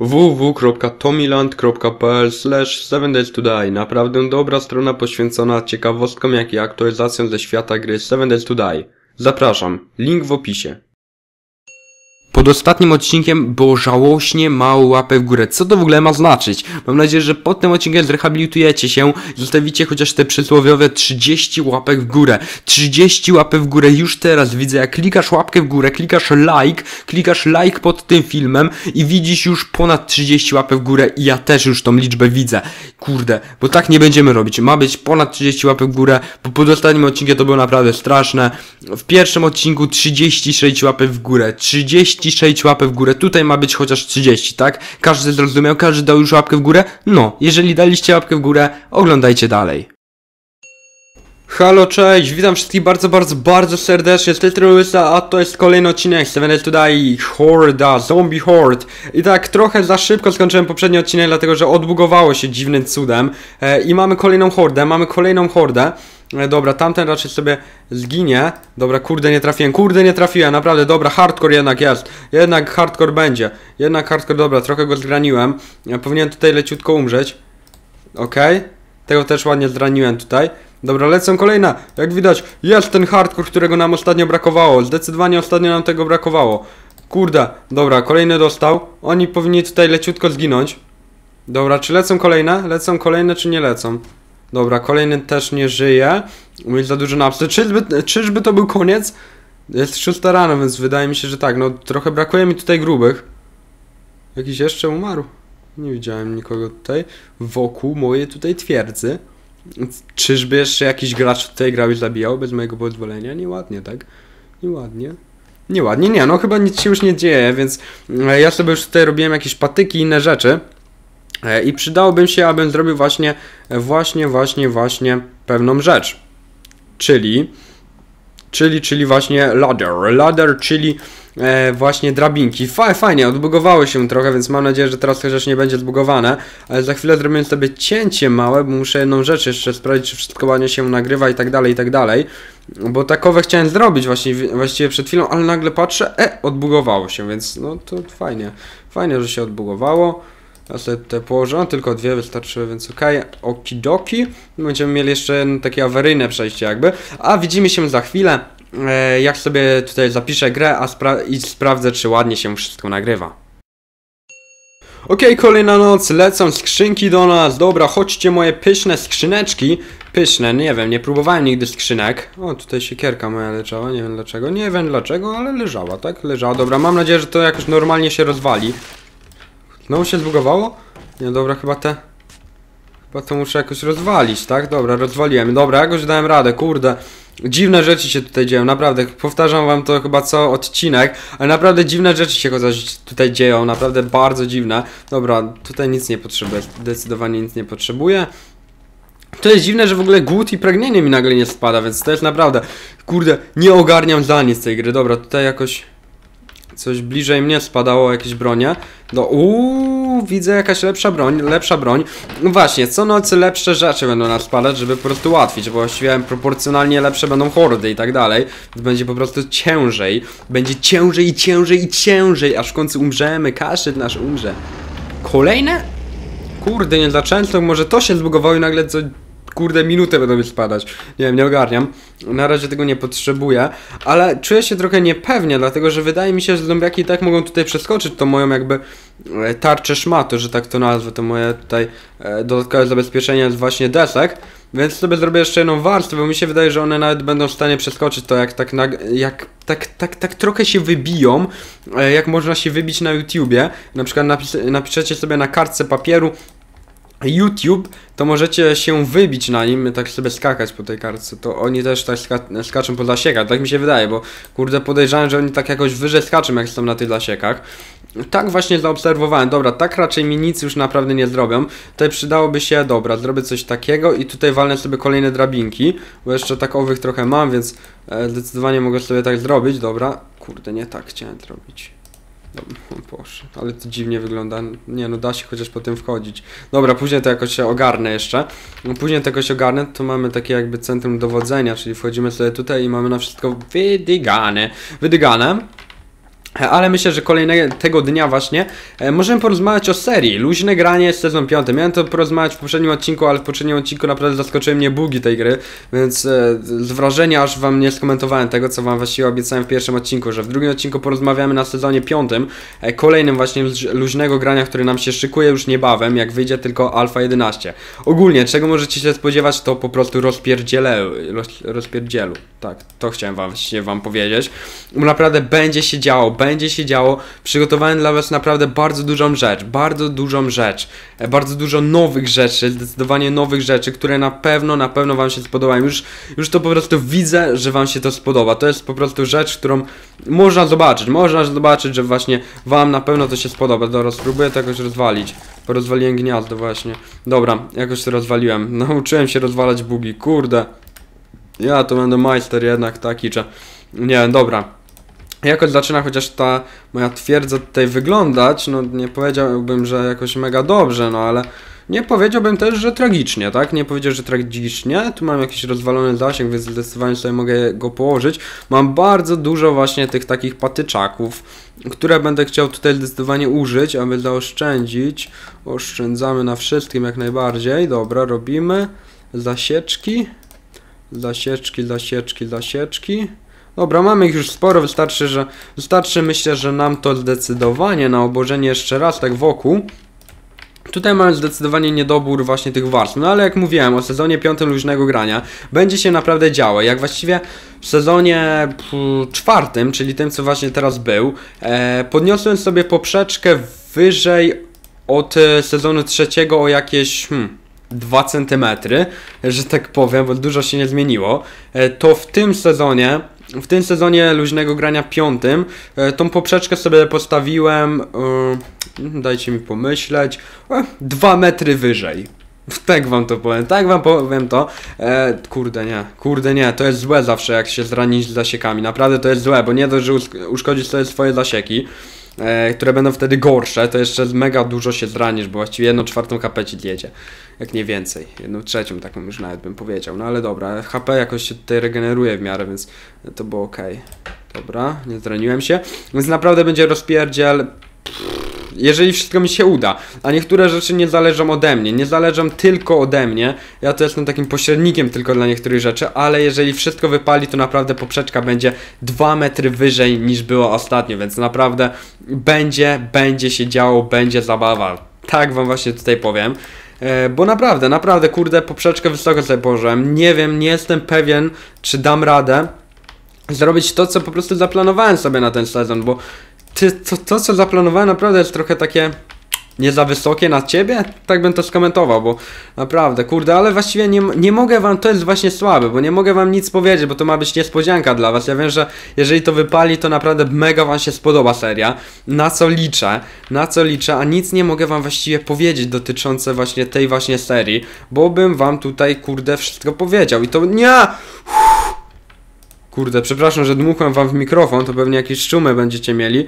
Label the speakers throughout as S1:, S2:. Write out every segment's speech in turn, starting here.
S1: www.tomiland.pl 7 Days Naprawdę dobra strona poświęcona ciekawostkom jak i aktualizacjom ze świata gry 7 Days Today. Zapraszam, link w opisie. Pod ostatnim odcinkiem było żałośnie mało łapek w górę. Co to w ogóle ma znaczyć? Mam nadzieję, że pod tym odcinkiem zrehabilitujecie się zostawicie chociaż te przysłowiowe 30 łapek w górę. 30 łapek w górę już teraz widzę, jak klikasz łapkę w górę, klikasz like, klikasz like pod tym filmem i widzisz już ponad 30 łapek w górę i ja też już tą liczbę widzę. Kurde, bo tak nie będziemy robić. Ma być ponad 30 łapek w górę, bo pod ostatnim odcinkiem to było naprawdę straszne. W pierwszym odcinku 36 łapek w górę, 36 łapek w górę, tutaj ma być chociaż 30, tak? Każdy zrozumiał, każdy dał już łapkę w górę? No, jeżeli daliście łapkę w górę, oglądajcie dalej. Halo, cześć, witam wszystkich bardzo, bardzo, bardzo serdecznie, z Łysa, a to jest kolejny odcinek 7 Days Today Horda, Zombie Horde. I tak trochę za szybko skończyłem poprzedni odcinek, dlatego że odbugowało się dziwnym cudem. E, I mamy kolejną hordę, mamy kolejną hordę. E, dobra, tamten raczej sobie zginie. Dobra, kurde, nie trafiłem, kurde, nie trafiłem, naprawdę, dobra, hardcore jednak jest. Jednak hardcore będzie. Jednak hardcore, dobra, trochę go zgraniłem. Ja powinienem tutaj leciutko umrzeć. Okej. Tego też ładnie zraniłem tutaj. Dobra, lecą kolejne. Jak widać, jest ten hardcore, którego nam ostatnio brakowało. Zdecydowanie ostatnio nam tego brakowało. Kurde, dobra, kolejny dostał. Oni powinni tutaj leciutko zginąć. Dobra, czy lecą kolejne? Lecą kolejne, czy nie lecą? Dobra, kolejny też nie żyje. Mój za dużo napsy. Czyżby, czyżby to był koniec? Jest 6 rano, więc wydaje mi się, że tak. No, trochę brakuje mi tutaj grubych. Jakiś jeszcze umarł. Nie widziałem nikogo tutaj wokół mojej tutaj twierdzy. Czyżby jeszcze jakiś gracz tutaj grał i zabijał bez mojego pozwolenia? Nieładnie, tak? Nieładnie. Nieładnie, nie, no chyba nic się już nie dzieje, więc e, ja sobie już tutaj robiłem jakieś patyki i inne rzeczy. E, I przydałoby się, abym zrobił właśnie, właśnie, właśnie, właśnie pewną rzecz. Czyli, czyli, czyli właśnie ladder. Ladder, czyli e, właśnie drabinki. Fa fajnie, odbugowały się trochę, więc mam nadzieję, że teraz też nie będzie zbugowane. Ale za chwilę zrobimy sobie cięcie małe, bo muszę jedną rzecz jeszcze sprawdzić, czy wszystko ładnie się nagrywa i tak dalej, i tak dalej. Bo takowe chciałem zrobić właśnie, właściwie przed chwilą, ale nagle patrzę, e, odbugowało się, więc no to fajnie. Fajnie, że się odbugowało. Ja te położę, tylko dwie wystarczyły, więc. Okay. Okidoki. Będziemy mieli jeszcze takie awaryjne przejście jakby. A widzimy się za chwilę, e, jak sobie tutaj zapiszę grę a spra i sprawdzę, czy ładnie się wszystko nagrywa. Okej, okay, kolejna noc, lecą skrzynki do nas. Dobra, chodźcie moje pyszne skrzyneczki. Pyszne, nie wiem, nie próbowałem nigdy skrzynek. O, tutaj siekierka moja leżała, nie wiem dlaczego. Nie wiem dlaczego, ale leżała, tak? Leżała. Dobra, mam nadzieję, że to jakoś normalnie się rozwali. Znowu się zbugowało? Nie, dobra, chyba te... Chyba to muszę jakoś rozwalić, tak? Dobra, rozwaliłem. Dobra, jakoś dałem radę, kurde. Dziwne rzeczy się tutaj dzieją, naprawdę. Powtarzam wam to chyba co odcinek, ale naprawdę dziwne rzeczy się tutaj dzieją, naprawdę bardzo dziwne. Dobra, tutaj nic nie potrzebuję, zdecydowanie nic nie potrzebuję. To jest dziwne, że w ogóle głód i pragnienie mi nagle nie spada, więc to jest naprawdę, kurde, nie ogarniam za nic tej gry. Dobra, tutaj jakoś coś bliżej mnie spadało, jakieś bronie. No, uuu, widzę jakaś lepsza broń, lepsza broń. No właśnie, co nocy lepsze rzeczy będą nas spadać, żeby po prostu ułatwić, bo właściwie proporcjonalnie lepsze będą hordy i tak dalej. Będzie po prostu ciężej. Będzie ciężej i ciężej i ciężej, aż w końcu umrzemy, każdy nasz umrze. Kolejne? Kurde, nie za często, może to się zbugowało i nagle co kurde, minutę będą mi spadać. Nie wiem, nie ogarniam. Na razie tego nie potrzebuję, ale czuję się trochę niepewnie, dlatego że wydaje mi się, że zombiaki i tak mogą tutaj przeskoczyć tą moją jakby e, tarczę szmatu, że tak to nazwę, to moje tutaj e, dodatkowe zabezpieczenie jest właśnie desek. Więc sobie zrobię jeszcze jedną warstwę, bo mi się wydaje, że one nawet będą w stanie przeskoczyć to, jak tak, jak tak, tak, tak trochę się wybiją, e, jak można się wybić na YouTubie. Na przykład napis napiszecie sobie na kartce papieru YouTube, to możecie się wybić na nim, tak sobie skakać po tej kartce. To oni też tak ska skaczą po zasiekach, tak mi się wydaje, bo kurde podejrzewam, że oni tak jakoś wyżej skaczą, jak są na tych zasiekach. Tak właśnie zaobserwowałem. Dobra, tak raczej mi nic już naprawdę nie zrobią. Tutaj przydałoby się, dobra, zrobię coś takiego i tutaj walnę sobie kolejne drabinki, bo jeszcze takowych trochę mam, więc e, zdecydowanie mogę sobie tak zrobić. Dobra, kurde, nie tak chciałem zrobić. O Boże, ale to dziwnie wygląda. Nie no, da się chociaż po tym wchodzić. Dobra, później to jakoś się ogarnę jeszcze. No, później to jakoś ogarnę, to mamy takie jakby centrum dowodzenia, czyli wchodzimy sobie tutaj i mamy na wszystko wydygane. Wydygane. Ale myślę, że kolejnego dnia właśnie e, możemy porozmawiać o serii. Luźne granie sezon 5. Miałem to porozmawiać w poprzednim odcinku, ale w poprzednim odcinku naprawdę zaskoczyły mnie bugi tej gry, więc e, z wrażenia aż wam nie skomentowałem tego, co wam właściwie obiecałem w pierwszym odcinku, że w drugim odcinku porozmawiamy na sezonie 5, e, kolejnym właśnie luź- luźnego grania, który nam się szykuje już niebawem, jak wyjdzie tylko Alpha 11. Ogólnie, czego możecie się spodziewać, to po prostu rozpierdzielu, roz, rozpierdzielu. Tak, to chciałem wam, wam powiedzieć. Naprawdę będzie się działo, będzie się działo. Przygotowałem dla was naprawdę bardzo dużą rzecz, bardzo dużą rzecz, e, bardzo dużo nowych rzeczy, zdecydowanie nowych rzeczy, które na pewno, na pewno wam się spodobają. Już, już to po prostu widzę, że wam się to spodoba. To jest po prostu rzecz, którą można zobaczyć. Można zobaczyć, że właśnie wam na pewno to się spodoba. Dobra, spróbuję to jakoś rozwalić. Bo rozwaliłem gniazdo właśnie. Dobra, jakoś to rozwaliłem. Nauczyłem się rozwalać bugi, kurde. Ja to będę majster jednak taki, że... Nie, dobra. Jakoś zaczyna chociaż ta moja twierdza tutaj wyglądać, no nie powiedziałbym, że jakoś mega dobrze, no ale nie powiedziałbym też, że tragicznie, tak? Nie powiedział, że tragicznie. Tu mam jakiś rozwalony zasięg, więc zdecydowanie sobie mogę go położyć. Mam bardzo dużo właśnie tych takich patyczaków, które będę chciał tutaj zdecydowanie użyć, aby zaoszczędzić. Oszczędzamy na wszystkim jak najbardziej. Dobra, robimy zasieczki. Zasieczki, zasieczki, zasieczki. Dobra, mamy ich już sporo, wystarczy, że wystarczy myślę, że nam to zdecydowanie na obłożenie jeszcze raz tak wokół. Tutaj mamy zdecydowanie niedobór właśnie tych warstw, no ale jak mówiłem o sezonie piątym luźnego grania, będzie się naprawdę działo, jak właściwie w sezonie czwartym, czyli tym co właśnie teraz był, e, podniosłem sobie poprzeczkę wyżej od e, sezonu trzeciego o jakieś hmm, 2 cm, że tak powiem, bo dużo się nie zmieniło, e, to w tym sezonie, w tym sezonie luźnego grania piątym, e, tą poprzeczkę sobie postawiłem, e, dajcie mi pomyśleć, 2 metry wyżej. Tak wam to powiem, tak wam powiem to. E, kurde nie, kurde nie, to jest złe zawsze jak się zranić z zasiekami. Naprawdę to jest złe, bo nie dość, że uszkodzisz sobie swoje zasieki, e, które będą wtedy gorsze, to jeszcze mega dużo się zranisz, bo właściwie jedną czwartą HP ci zjedzie. Jak nie więcej. Jedną trzecią taką już nawet bym powiedział. No ale dobra, HP jakoś się tutaj regeneruje w miarę, więc to było ok. Dobra, nie zraniłem się. Więc naprawdę będzie rozpierdziel jeżeli wszystko mi się uda, a niektóre rzeczy nie zależą ode mnie, nie zależą tylko ode mnie, ja to jestem takim pośrednikiem tylko dla niektórych rzeczy, ale jeżeli wszystko wypali, to naprawdę poprzeczka będzie 2 metry wyżej niż było ostatnio, więc naprawdę będzie, będzie się działo, będzie zabawa. Tak wam właśnie tutaj powiem. E, bo naprawdę, naprawdę, kurde, poprzeczkę wysoko sobie położyłem. Nie wiem, nie jestem pewien, czy dam radę zrobić to, co po prostu zaplanowałem sobie na ten sezon, bo ty, to, to, co zaplanowałem, naprawdę jest trochę takie nie za wysokie na ciebie? Tak bym to skomentował, bo naprawdę, kurde, ale właściwie nie, nie mogę wam, to jest właśnie słabe, bo nie mogę wam nic powiedzieć, bo to ma być niespodzianka dla was. Ja wiem, że jeżeli to wypali, to naprawdę mega wam się spodoba seria. Na co liczę, na co liczę, a nic nie mogę wam właściwie powiedzieć dotyczące właśnie tej właśnie serii, bo bym wam tutaj, kurde, wszystko powiedział i to nie! Kurde, przepraszam, że dmuchłem wam w mikrofon, to pewnie jakieś szumy będziecie mieli,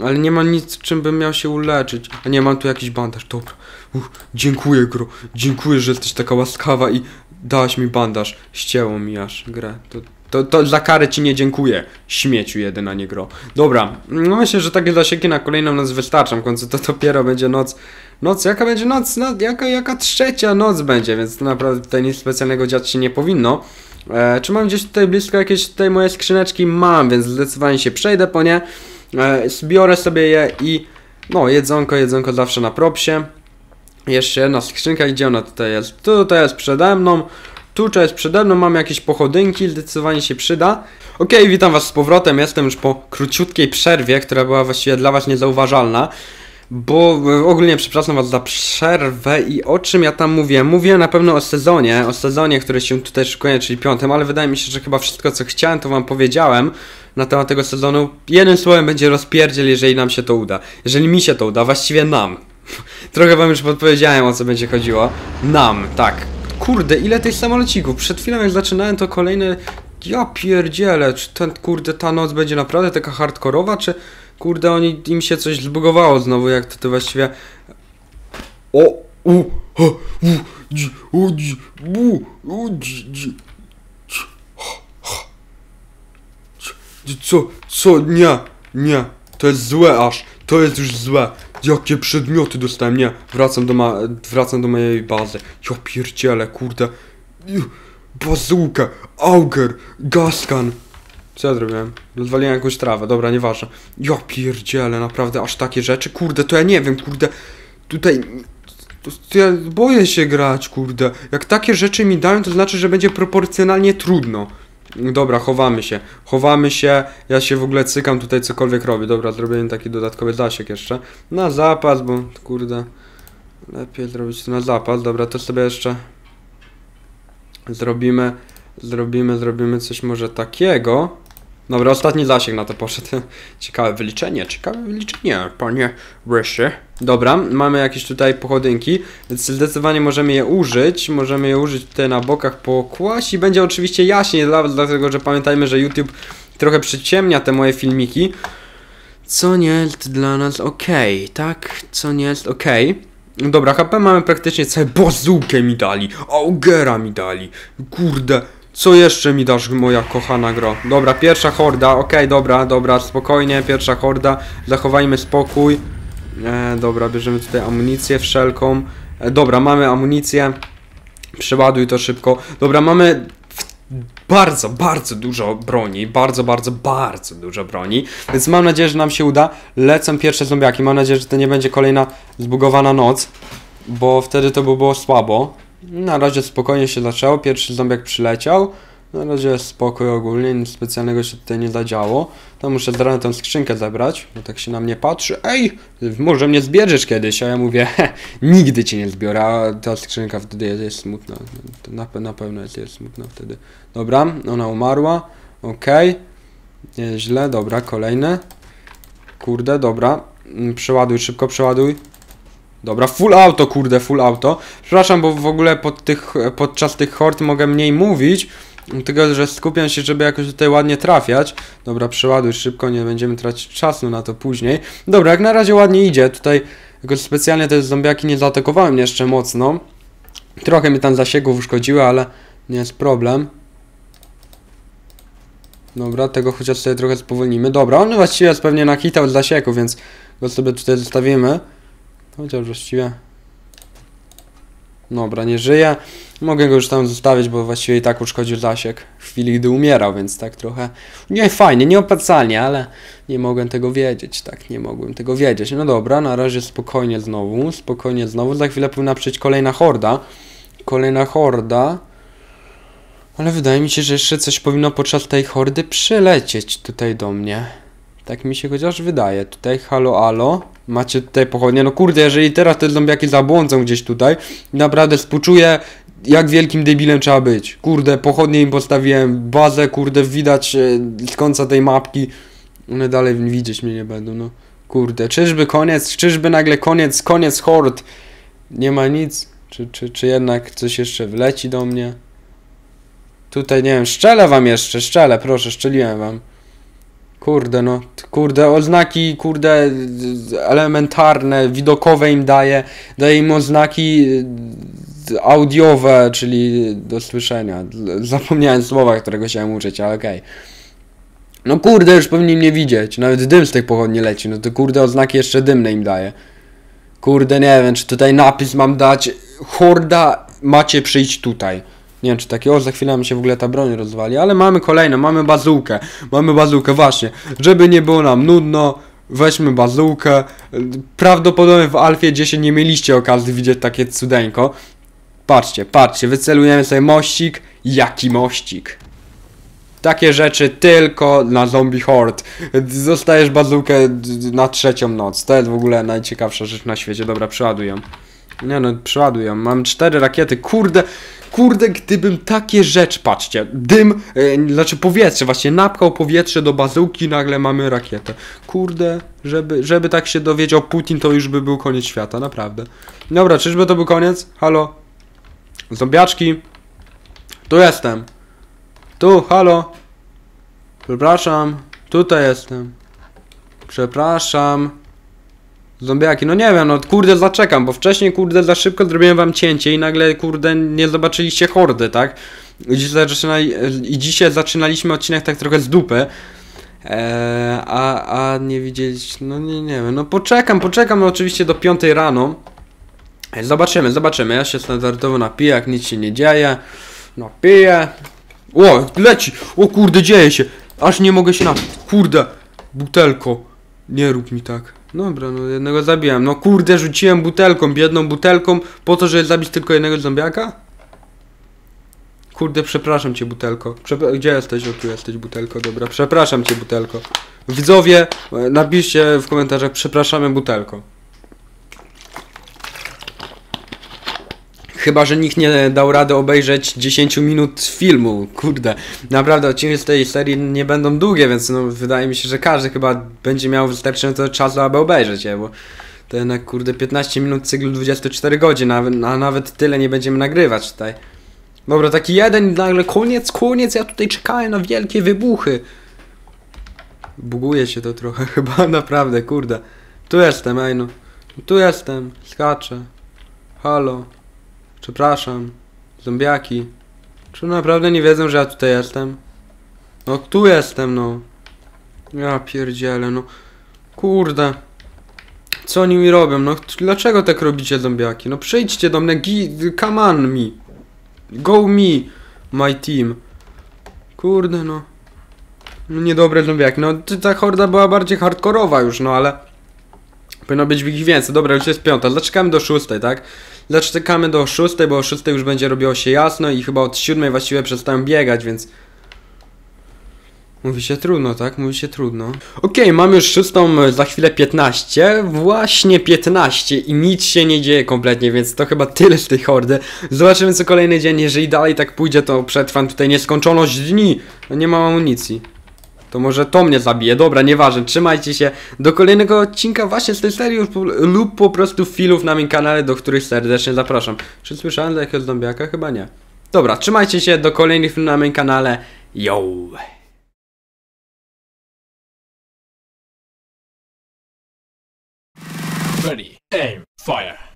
S1: ale nie ma nic, czym bym miał się uleczyć. A nie, mam tu jakiś bandaż, dobra. Uff, dziękuję, gro, dziękuję, że jesteś taka łaskawa i dałaś mi bandaż. Ścięło mi aż grę. To, to, to za karę ci nie dziękuję, śmieciu jedyna, nie gro. Dobra, no myślę, że takie zasieki na kolejną noc wystarczą, w końcu to dopiero będzie noc... Noc, jaka będzie noc? No, jaka, jaka trzecia noc będzie, więc to naprawdę tutaj nic specjalnego dziać się nie powinno. E, czy mam gdzieś tutaj blisko jakieś tutaj moje skrzyneczki? Mam, więc zdecydowanie się przejdę po nie. E, zbiorę sobie je i no, jedzonko, jedzonko zawsze na propsie. Jeszcze jedna skrzynka, gdzie ona tutaj jest? Tutaj jest przede mną. Tucza jest przede mną, mam jakieś pochodynki, zdecydowanie się przyda. Okej, witam was z powrotem, jestem już po króciutkiej przerwie, która była właściwie dla was niezauważalna. Bo e, ogólnie przepraszam was za przerwę i o czym ja tam mówię? Mówię na pewno o sezonie, o sezonie, który się tutaj szykuje, czyli piątym, ale wydaje mi się, że chyba wszystko co chciałem to wam powiedziałem na temat tego sezonu. Jednym słowem będzie rozpierdziel, jeżeli nam się to uda. Jeżeli mi się to uda, właściwie nam. Trochę wam już podpowiedziałem o co będzie chodziło. Nam, tak. Kurde, ile tych samolocików. Przed chwilą jak zaczynałem to kolejne... Ja pierdzielę, czy ten kurde ta noc będzie naprawdę taka hardkorowa, czy... Kurde, oni, im się coś zbugowało znowu, jak to, to właściwie... O! U! O! U! Dzi! U! Dzi! Bu! U! Dzi! Dzi! Ha! Ha! Co? Co? Nie! Nie! To jest złe aż! To jest już złe! Jakie przedmioty dostałem? Nie! Wracam do ma... Wracam do mojej bazy. Ja pierdzielę, kurde. Bazukę! Auger! Gaskan! Co ja zrobiłem? Rozwaliłem jakąś trawę, dobra, nieważne. Ja pierdzielę, naprawdę, aż takie rzeczy, kurde, to ja nie wiem, kurde. Tutaj... To, to ja boję się grać, kurde. Jak takie rzeczy mi dają, to znaczy, że będzie proporcjonalnie trudno. Dobra, chowamy się. Chowamy się. Ja się w ogóle cykam tutaj cokolwiek robię. Dobra, zrobiłem taki dodatkowy zasięg jeszcze. Na zapas, bo kurde. Lepiej zrobić to na zapas. Dobra, to sobie jeszcze zrobimy. Zrobimy, zrobimy coś może takiego. Dobra, ostatni zasięg na to poszedł. Ciekawe wyliczenie, ciekawe wyliczenie, panie Ryszy. Dobra, mamy jakieś tutaj pochodynki, zdecydowanie możemy je użyć. Możemy je użyć tutaj na bokach pokłaść i będzie oczywiście jaśniej dlatego że pamiętajmy, że YouTube trochę przyciemnia te moje filmiki. Co nie jest dla nas ok, tak? Co nie jest ok. Dobra, HP mamy praktycznie całe bazukę mi dali, Augera mi dali, kurde. Co jeszcze mi dasz, moja kochana gro? Dobra, pierwsza horda, okej, dobra, dobra, spokojnie, pierwsza horda, zachowajmy spokój. E, dobra, bierzemy tutaj amunicję wszelką. E, dobra, mamy amunicję. Przeładuj to szybko. Dobra, mamy bardzo, bardzo dużo broni, bardzo, bardzo, bardzo dużo broni, więc mam nadzieję, że nam się uda. Lecą pierwsze zombiaki, mam nadzieję, że to nie będzie kolejna zbugowana noc, bo wtedy to by było słabo. Na razie spokojnie się zaczęło, pierwszy zombiak przyleciał. Na razie spokój ogólnie, nic specjalnego się tutaj nie zadziało. To muszę z rana tę skrzynkę zebrać, bo tak się na mnie patrzy. Ej, może mnie zbierzesz kiedyś, a ja mówię, nigdy cię nie zbiorę, a ta skrzynka wtedy jest, jest smutna. Na, na pewno jest, jest smutna wtedy. Dobra, ona umarła, okej. Nieźle, dobra, kolejne. Kurde, dobra. Mm, Przeładuj, szybko przeładuj. Dobra, full auto, kurde, full auto. Przepraszam, bo w ogóle pod tych, podczas tych hord mogę mniej mówić, tylko że skupiam się, żeby jakoś tutaj ładnie trafiać. Dobra, przeładuj szybko, nie będziemy tracić czasu na to później. Dobra, jak na razie ładnie idzie. Tutaj jakoś specjalnie te zombiaki nie zaatakowały mnie jeszcze mocno. Trochę mi tam zasięgów uszkodziły, ale nie jest problem. Dobra, tego chociaż sobie trochę spowolnimy. Dobra, on właściwie jest pewnie nakitał z zasieku, więc go sobie tutaj zostawimy. Chociaż właściwie... Dobra, nie żyje. Mogę go już tam zostawić, bo właściwie i tak uszkodził zasięg w chwili, gdy umierał, więc tak trochę... Nie fajnie, nieopłacalnie, ale nie mogłem tego wiedzieć, tak, nie mogłem tego wiedzieć. No dobra, na razie spokojnie znowu, spokojnie znowu. Za chwilę powinna przyjść kolejna horda. Kolejna horda. Ale wydaje mi się, że jeszcze coś powinno podczas tej hordy przylecieć tutaj do mnie. Tak mi się chociaż wydaje. Tutaj halo, alo. Macie tutaj pochodnie. No kurde, jeżeli teraz te zombiaki zabłądzą gdzieś tutaj, naprawdę współczuję, jak wielkim debilem trzeba być. Kurde, pochodnie im postawiłem, bazę, kurde, widać e, z końca tej mapki. One dalej widzieć mnie nie będą, no. Kurde, czyżby koniec, czyżby nagle koniec, koniec hord. Nie ma nic. Czy, czy, czy jednak coś jeszcze wleci do mnie? Tutaj, nie wiem, szczelę wam jeszcze, szczelę, proszę, szczeliłem wam. Kurde, no, kurde, oznaki, kurde, elementarne, widokowe im daje, daje im oznaki audiowe, czyli do słyszenia. Zapomniałem słowa, którego chciałem uczyć, ale okej. No kurde, już powinni mnie widzieć, nawet dym z tej pochodni leci, no to kurde, oznaki jeszcze dymne im daje. Kurde, nie wiem, czy tutaj napis mam dać, horda, macie przyjść tutaj. Nie wiem, czy takie, o, za chwilę mi się w ogóle ta broń rozwali, ale mamy kolejną, mamy bazułkę, mamy bazułkę, właśnie, żeby nie było nam nudno, weźmy bazułkę, prawdopodobnie w Alfie 10 nie mieliście okazji widzieć takie cudeńko, patrzcie, patrzcie, wycelujemy sobie mościk, jaki mościk. Takie rzeczy tylko na zombie horde. Zostajesz bazukę na trzecią noc. To jest w ogóle najciekawsza rzecz na świecie. Dobra, przeładuję. Nie no, przeładuję. Mam cztery rakiety. Kurde, kurde, gdybym takie rzeczy, patrzcie, dym, e, znaczy powietrze, właśnie napchał powietrze do bazułki, nagle mamy rakietę. Kurde, żeby, żeby tak się dowiedział Putin, to już by był koniec świata, naprawdę. Dobra, czyżby to był koniec? Halo? Zombiaczki? Tu jestem. Tu, halo. Przepraszam, tutaj jestem. Przepraszam. Zombiaki, no nie wiem, no kurde zaczekam, bo wcześniej kurde za szybko zrobiłem wam cięcie i nagle kurde nie zobaczyliście hordy, tak? I dzisiaj, i dzisiaj zaczynaliśmy odcinek tak trochę z dupy. Eee, a, a nie widzieliście, no nie, nie wiem, no poczekam, poczekam oczywiście do 5 rano. Zobaczymy, zobaczymy, ja się standardowo napiję, jak nic się nie dzieje. Napiję. O, leci, o kurde, dzieje się. Aż nie mogę się napić, kurde, butelko. Nie rób mi tak. Dobra, no jednego zabiłem. No kurde, rzuciłem butelką, biedną butelką, po to, żeby zabić tylko jednego zombiaka? Kurde, przepraszam cię, butelko. Gdzie jesteś? O, tu jesteś, butelko, dobra. Przepraszam cię, butelko. Widzowie, napiszcie w komentarzach, przepraszamy, butelko. Chyba, że nikt nie dał rady obejrzeć 10 minut filmu. Kurde, naprawdę odcinki z tej serii nie będą długie, więc no, wydaje mi się, że każdy chyba będzie miał wystarczająco czasu, aby obejrzeć je, bo to jednak kurde 15 minut cyklu 24 godzin, a, a nawet tyle nie będziemy nagrywać tutaj. Dobra, taki jeden nagle koniec, koniec, ja tutaj czekałem na wielkie wybuchy. Buguje się to trochę chyba, naprawdę, kurde. Tu jestem, ej no. Tu jestem, skaczę. Halo. Przepraszam. Zombiaki. Czy naprawdę nie wiedzą, że ja tutaj jestem? No tu jestem, no. Ja pierdzielę, no. Kurde. Co oni mi robią? No dlaczego tak robicie zombiaki? No przyjdźcie do mnie, gi- come on me. Go me, my team. Kurde, no. No niedobre zombiaki. No ta horda była bardziej hardkorowa już, no ale... Powinno być ich więcej. Dobra, już jest piąta. Zaczekamy do szóstej, tak? Zaczekamy do szóstej, bo o szóstej już będzie robiło się jasno i chyba od siódmej właściwie przestałem biegać, więc... Mówi się trudno, tak? Mówi się trudno. Okej, mam już szóstą, e, za chwilę 15. Właśnie 15 i nic się nie dzieje kompletnie, więc to chyba tyle z tej hordy. Zobaczymy co kolejny dzień. Jeżeli dalej tak pójdzie, to przetrwam tutaj nieskończoność dni. No nie mam amunicji. To może to mnie zabije. Dobra, nieważne. Trzymajcie się do kolejnego odcinka właśnie z tej serii lub po- prostu filmów na moim kanale, do których serdecznie zapraszam. Czy słyszałem za jakiegoś zombiaka? Chyba nie. Dobra, trzymajcie się do kolejnych filmów na moim kanale. Yo!
S2: Ready, aim, fire.